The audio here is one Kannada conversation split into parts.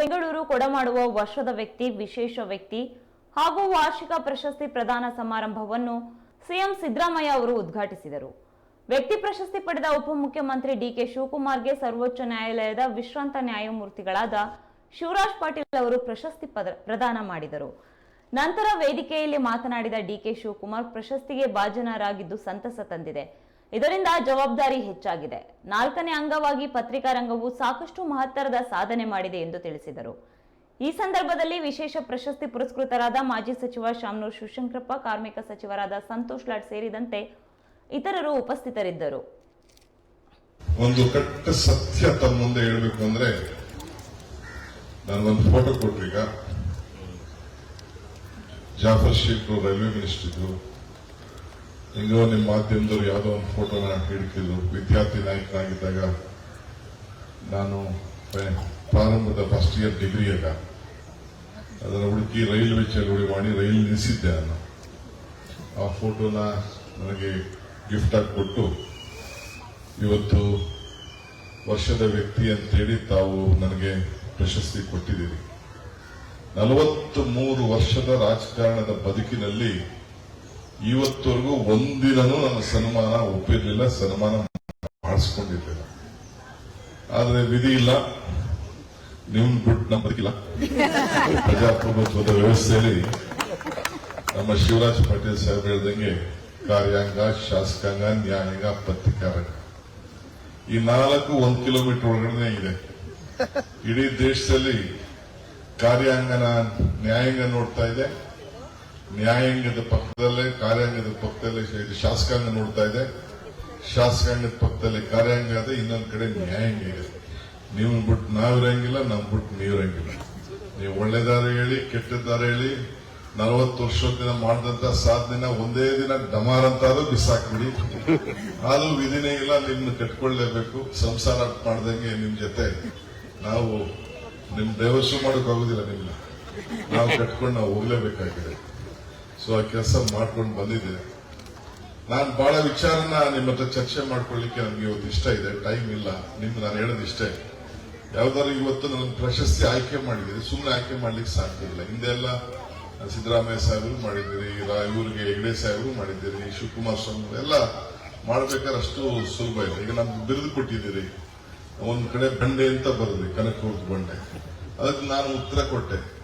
ಬೆಂಗಳೂರು ಕೊಡಮಾಡುವ ವರ್ಷದ ವ್ಯಕ್ತಿ, ವಿಶೇಷ ವ್ಯಕ್ತಿ ಹಾಗೂ ವಾರ್ಷಿಕ ಪ್ರಶಸ್ತಿ ಪ್ರದಾನ ಸಮಾರಂಭವನ್ನು ಸಿಎಂ ಸಿದ್ದರಾಮಯ್ಯ ಅವರು ಉದ್ಘಾಟಿಸಿದರು. ವ್ಯಕ್ತಿ ಪ್ರಶಸ್ತಿ ಪಡೆದ ಉಪಮುಖ್ಯಮಂತ್ರಿ ಡಿಕೆ ಶಿವಕುಮಾರ್ಗೆ ಸರ್ವೋಚ್ಚ ನ್ಯಾಯಾಲಯದ ವಿಶ್ರಾಂತ ನ್ಯಾಯಮೂರ್ತಿಗಳಾದ ಶಿವರಾಜ್ ಪಾಟೀಲ್ ಅವರು ಪ್ರಶಸ್ತಿ ಪ್ರದಾನ ಮಾಡಿದರು. ನಂತರ ವೇದಿಕೆಯಲ್ಲಿ ಮಾತನಾಡಿದ ಡಿಕೆ ಶಿವಕುಮಾರ್, ಪ್ರಶಸ್ತಿಗೆ ಭಾಜನರಾಗಿದ್ದು ಸಂತಸ ತಂದಿದೆ. ಇದರಿಂದ ಜವಾಬ್ದಾರಿ ಹೆಚ್ಚಾಗಿದೆ. ನಾಲ್ಕನೇ ಅಂಗವಾಗಿ ಪತ್ರಿಕಾ ರಂಗವು ಸಾಕಷ್ಟು ಮಹತ್ತರದ ಸಾಧನೆ ಮಾಡಿದೆ ಎಂದು ತಿಳಿಸಿದರು. ಈ ಸಂದರ್ಭದಲ್ಲಿ ವಿಶೇಷ ಪ್ರಶಸ್ತಿ ಪುರಸ್ಕೃತರಾದ ಮಾಜಿ ಸಚಿವ ಶಾಮನೂರ್ ಶಿವಶಂಕರಪ್ಪ, ಕಾರ್ಮಿಕ ಸಚಿವರಾದ ಸಂತೋಷ್ ಲಾಡ್ ಸೇರಿದಂತೆ ಇತರರು ಉಪಸ್ಥಿತರಿದ್ದರು. ಒಂದು ಕಟ್ಟ ಸತ್ಯ ತಮ್ಮ ಮುಂದೆ ಹೇಳಬೇಕು ಅಂದ್ರೆ ನನಗೊಂದು ಫೋಟೋ ಕೊಟ್ರೀಗ ಜಾಫರ್ ಶೇಖ್ ರೈಲ್ವೆ ಮಿನಿಸ್ಟರ್ ಹಿಂಗೋ ನಿಮ್ಮ ಮಾಧ್ಯಮದವ್ರು ಯಾವುದೋ ಒಂದು ಫೋಟೋನ ಹಿಡ್ಕಿದ್ರು. ವಿದ್ಯಾರ್ಥಿ ನಾಯಕನಾಗಿದ್ದಾಗ ನಾನು ಪ್ರಾರಂಭದ ಫಸ್ಟ್ ಇಯರ್ ಡಿಗ್ರಿ ಡಿಗ್ರಿಯಾಗ ಅದನ್ನು ಹುಡುಕಿ ರೈಲ್ವೆ ಚಳುವಳಿ ಮಾಡಿ ರೈಲ್ ನಿಲ್ಲಿಸಿದ್ದೆ ನಾನು. ಆ ಫೋಟೋನ ನನಗೆ ಗಿಫ್ಟ್ ಕೊಟ್ಟು ಇವತ್ತು ವರ್ಷದ ವ್ಯಕ್ತಿ ಅಂತೇಳಿ ತಾವು ನನಗೆ ಪ್ರಶಸ್ತಿ ಕೊಟ್ಟಿದ್ದೀರಿ. ನಲವತ್ತು ಮೂರು ವರ್ಷದ ರಾಜಕಾರಣದ ಬದುಕಿನಲ್ಲಿ ಇವತ್ತವರೆಗೂ ಒಂದಿನೂ ನನ್ನ ಸನ್ಮಾನ ಒಪ್ಪಿರಲಿಲ್ಲ, ಸನ್ಮಾನ ಮಾಡಿಸ್ಕೊಂಡಿರ್ಲಿಲ್ಲ. ಆದ್ರೆ ವಿಧಿ ಇಲ್ಲ. ನಿಮ್ ಬಿಟ್ಟು ನಮ್ಮ ಬದುಕಿಲ್ಲ ಪ್ರಜಾಪ್ರಭುತ್ವದ ವ್ಯವಸ್ಥೆಯಲ್ಲಿ ನಮ್ಮ ಶಿವರಾಜ್ ಪಾಟೀಲ್ ಸಾಹೇಬ್ ಹೇಳ್ದಂಗೆ ಕಾರ್ಯಾಂಗ, ಶಾಸಕಾಂಗ, ನ್ಯಾಯಾಂಗ, ಪತ್ರಿಕಾರಂಗ. ಈ ನಾಲ್ಕು ಒಂದ್ ಕಿಲೋಮೀಟರ್ ಒಳಗಡೆ ಇದೆ. ಇಡೀ ದೇಶದಲ್ಲಿ ಕಾರ್ಯಾಂಗನ, ನ್ಯಾಯಾಂಗ ನೋಡ್ತಾ ಇದೆ. ನ್ಯಾಯಾಂಗದ ಪಕ್ಕದಲ್ಲೇ, ಕಾರ್ಯಾಂಗದ ಪಕ್ಕದಲ್ಲೇ ಶಾಸಕಾಂಗ ನೋಡ್ತಾ ಇದೆ. ಶಾಸಕಾಂಗದ ಪಕ್ಕದಲ್ಲಿ ಕಾರ್ಯಾಂಗ ಇದೆ, ಇನ್ನೊಂದ್ ಕಡೆ ನ್ಯಾಯಾಂಗ ಇದೆ. ನೀವು ಬಿಟ್ಟು ನಾವಿರಂಗಿಲ್ಲ ನಮ್ ಬಿಟ್ಟು ನೀವಿರಂಗಿಲ್ಲ ನೀವು ಒಳ್ಳೆದಾರ ಹೇಳಿ, ಕೆಟ್ಟದಾರ ಹೇಳಿ, ನಲವತ್ತು ವರ್ಷದಿಂದ ಮಾಡಿದಂತ ಸಾಧನೆ ಒಂದೇ ದಿನ ಡಮಾರ್ ಅಂತಾದ್ರೂ ಬಿಸಾಕ್ಬಿಡಿ. ಅದು ವಿಧಿನೇ ಇಲ್ಲ, ನಿಮ್ನ ಕಟ್ಕೊಳ್ಳೇಬೇಕು ಸಂಸಾರ ಮಾಡ್ದಂಗೆ ನಿಮ್ ಜೊತೆ. ನಾವು ನಿಮ್ ಡೈವರ್ಸ್ ಮಾಡಕ್ ಆಗುದಿಲ್ಲ ನಿಮ್ನ. ನಾವು ಕಟ್ಕೊಂಡು ನಾವು ಹೋಗ್ಲೇಬೇಕಾಗಿದೆ. ಸೊ ಆ ಕೆಲಸ ಮಾಡ್ಕೊಂಡು ಬಂದಿದೆ. ನಾನು ಬಹಳ ವಿಚಾರನ ನಿಮ್ಮ ಹತ್ರ ಚರ್ಚೆ ಮಾಡ್ಕೊಳ್ಳಿಕ್ಕೆ ನನಗೆ ಇವತ್ತು ಇಷ್ಟ ಇದೆ. ಟೈಮ್ ಇಲ್ಲ. ನಿಮ್ಗೆ ನಾನು ಹೇಳೋದು ಇಷ್ಟೇ. ಯಾವ್ದಾದ್ರು ಇವತ್ತು ನನ್ನ ಪ್ರಶಸ್ತಿ ಆಯ್ಕೆ ಮಾಡಿದ್ದೀರಿ ಸುಮ್ಮನೆ ಆಯ್ಕೆ ಮಾಡ್ಲಿಕ್ಕೆ ಸಾಧ್ಯ ಇಲ್ಲ. ಹಿಂದೆಲ್ಲ ಸಿದ್ದರಾಮಯ್ಯ ಸಾಹೇಬರು ಮಾಡಿದ್ದೀರಿ ಇವರಿಗೆ ಹೆಗ್ಡೆ ಸಾಹೇಬರು ಮಾಡಿದ್ದೀರಿ, ಶಿವಕುಮಾರ್ ಸ್ವಾಮಿ ಎಲ್ಲ ಮಾಡ್ಬೇಕಾದ್ರೆ ಅಷ್ಟು ಸುಲಭ ಇಲ್ಲ. ಈಗ ನಮ್ಗೆ ಬಿರುದು ಕೊಟ್ಟಿದ್ದೀರಿ. ಒಂದ್ ಕಡೆ ಬಂಡೆ ಅಂತ ಬರದ್ರಿ ಕನಕಪುರದ ಬಂಡೆ. ಅದಕ್ಕೆ ನಾನು ಉತ್ತರ ಕೊಟ್ಟೆ.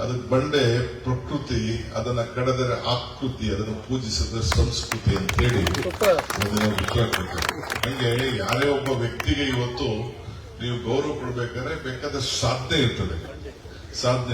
ಅದಕ್ಕೆ ಬಂಡೆ ಪ್ರಕೃತಿ, ಅದನ್ನ ಕಡದರೆ ಆಕೃತಿ, ಅದನ್ನು ಪೂಜಿಸಿದ್ರೆ ಸಂಸ್ಕೃತಿ ಅಂತ ಹೇಳಿ ಕೊಟ್ಟೆ ಹಂಗೆ ಯಾರೇ ಒಬ್ಬ ವ್ಯಕ್ತಿಗೆ ಇವತ್ತು ನೀವು ಗೌರವ ಕೊಡ್ಬೇಕಾದ್ರೆ ಬೇಕಾದಷ್ಟು ಸಾಧ್ಯ ಇರ್ತದೆ. ಸಾಧನೆ